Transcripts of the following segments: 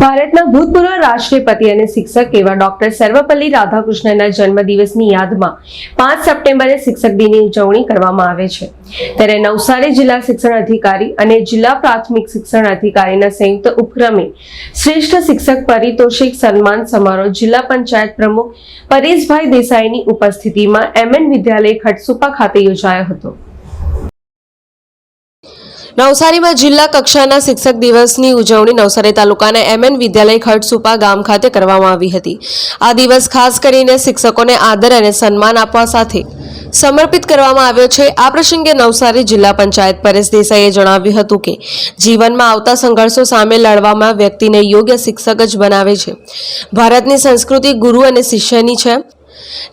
ભારતના ભૂતપૂર્વ રાષ્ટ્રપતિ અને શિક્ષક એવા ડોક્ટર સર્વપલ્લી રાધાકૃષ્ણના જન્મદિવસની યાદમાં પાંચ સપ્ટેમ્બરે શિક્ષક દિનની ઉજવણી કરવામાં આવે છે. ત્યારે નવસારી જિલ્લા શિક્ષણ અધિકારી અને જિલ્લા પ્રાથમિક શિક્ષણ અધિકારીના સંયુક્ત ઉપક્રમે શ્રેષ્ઠ શિક્ષક પારિતોષિક સન્માન સમારોહ જિલ્લા પંચાયત પ્રમુખ પરેશભાઈ દેસાઈની ઉપસ્થિતિમાં એમએન વિદ્યાલય ખટસુપા ખાતે યોજાયો હતો. નવસારીમાં જિલ્લા કક્ષાના શિક્ષક દિવસની ઉજવણી નવસારી તાલુકાના એમએન વિદ્યાલય ખડસુપા ગામ ખાતે કરવામાં આવી હતી. આ દિવસ ખાસ કરીને શિક્ષકોને આદર અને સન્માન આપવા સાથે સમર્પિત કરવામાં આવ્યો છે. આ પ્રસંગે નવસારી જિલ્લા પંચાયત પરેશ દેસાઈએ જણાવ્યું હતું કે, જીવનમાં આવતા સંઘર્ષો સામે લડવામાં વ્યક્તિને યોગ્ય શિક્ષક જ બનાવે છે. ભારતની સંસ્કૃતિ ગુરુ અને શિષ્યની છે.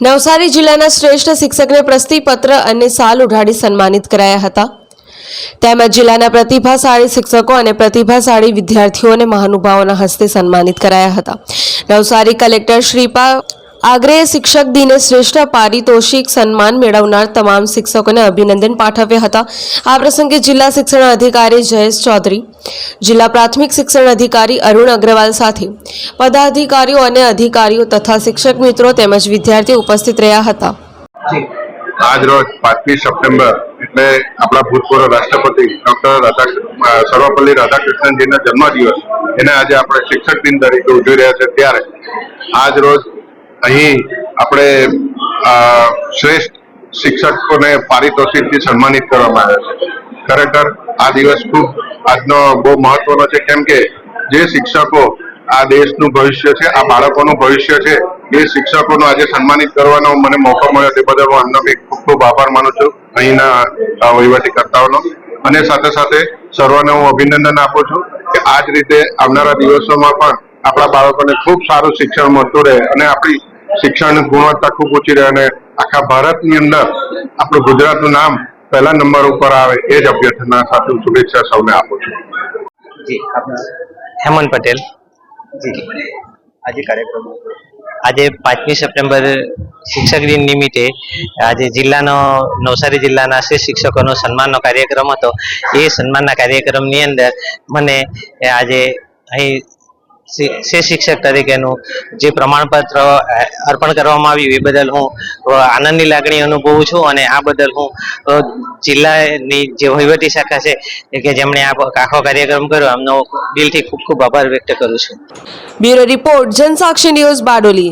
નવસારી જિલ્લાના શ્રેષ્ઠ શિક્ષકને પ્રસ્તીપત્ર અને સાલ ઉઢાડી સન્માનિત કરાયા હતા. તેમજ જિલ્લાના પ્રતિભાશાળી શિક્ષકો અને પ્રતિભાશાળી વિદ્યાર્થીઓને મહાનુભાવોના હસ્તે સન્માનિત કરાયા હતા. નવસારી કલેક્ટર શ્રીપા આગ્રેએ શિક્ષક દિને શ્રેષ્ઠ પારિતોષિક સન્માન મેળવનાર તમામ શિક્ષકોને અભિનંદન પાઠવ્યા હતા. આ પ્રસંગે જિલ્લા શિક્ષણ અધિકારી જયેશ ચૌધરી, જિલ્લા પ્રાથમિક શિક્ષણ અધિકારી અરુણ અગ્રવાલ સાથે પદાધિકારીઓ અને અધિકારીઓ તથા શિક્ષક મિત્રો તેમજ વિદ્યાર્થીઓ ઉપસ્થિત રહ્યા હતા. આજ રોજ પાંચમી સપ્ટેમ્બર એટલે આપણા ભૂતપૂર્વ રાષ્ટ્રપતિ ડોક્ટર રાધા સર્વપલ્લી રાધાકૃષ્ણનજીના જન્મદિવસ. એને આજે આપણે શિક્ષક દિન તરીકે ઉજવી રહ્યા છે. ત્યારે આજ રોજ અહીં આપણે શ્રેષ્ઠ શિક્ષકોને પારિતોષિકથી સન્માનિત કરવામાં આવ્યા છે. ખરેખર આ દિવસ ખૂબ આજનો બહુ મહત્વનો છે. કેમ કે જે શિક્ષકો આ દેશનું ભવિષ્ય છે, આ બાળકોનું ભવિષ્ય છે, એ શિક્ષકોનું આજે સન્માનિત કરવાનો મને મોકો મળ્યો. તે બદલ હું એમનો ખૂબ આભાર માનું છું અહીંના વહીવટીકર્તાઓનો અને સાથે સાથે સર્વને હું અભિનંદન આપું છું કે આ જ રીતે આવનારા દિવસોમાં પણ આપણા બાળકોને ખૂબ સારું શિક્ષણ મળતું રહે અને આપણી શિક્ષણની ગુણવત્તા ખૂબ ઊંચી રહે અને આખા ભારતની અંદર આપણું ગુજરાતનું નામ પહેલા નંબર ઉપર આવે એ જ અભ્યર્થના સાથે હું શુભેચ્છા સૌને આપું છું. હેમંત પટેલ. આજે કાર્યક્રમ આજે પાંચમી સપ્ટેમ્બર શિક્ષક દિન નિમિત્તે આજે જિલ્લાનો, નવસારી જિલ્લાના શ્રેષ્ઠ શિક્ષકોનો સન્માનનો કાર્યક્રમ હતો. એ સન્માનના કાર્યક્રમની અંદર મને આજે અહીં શિ- શિક્ષક તરીકેનું જે પ્રમાણપત્ર અર્પણ કરવામાં આવ્યું, એ બદલ હું આનંદની લાગણી અનુભવું છું અને આ બદલ હું જિલ્લાની જે વહીવટી શાખા છે કે જેમણે આ આખો કાર્યક્રમ કર્યો, એમનો દિલથી ખૂબ ખૂબ આભાર વ્યક્ત કરું છું. Bureau report, Jansakshi news Bardoli.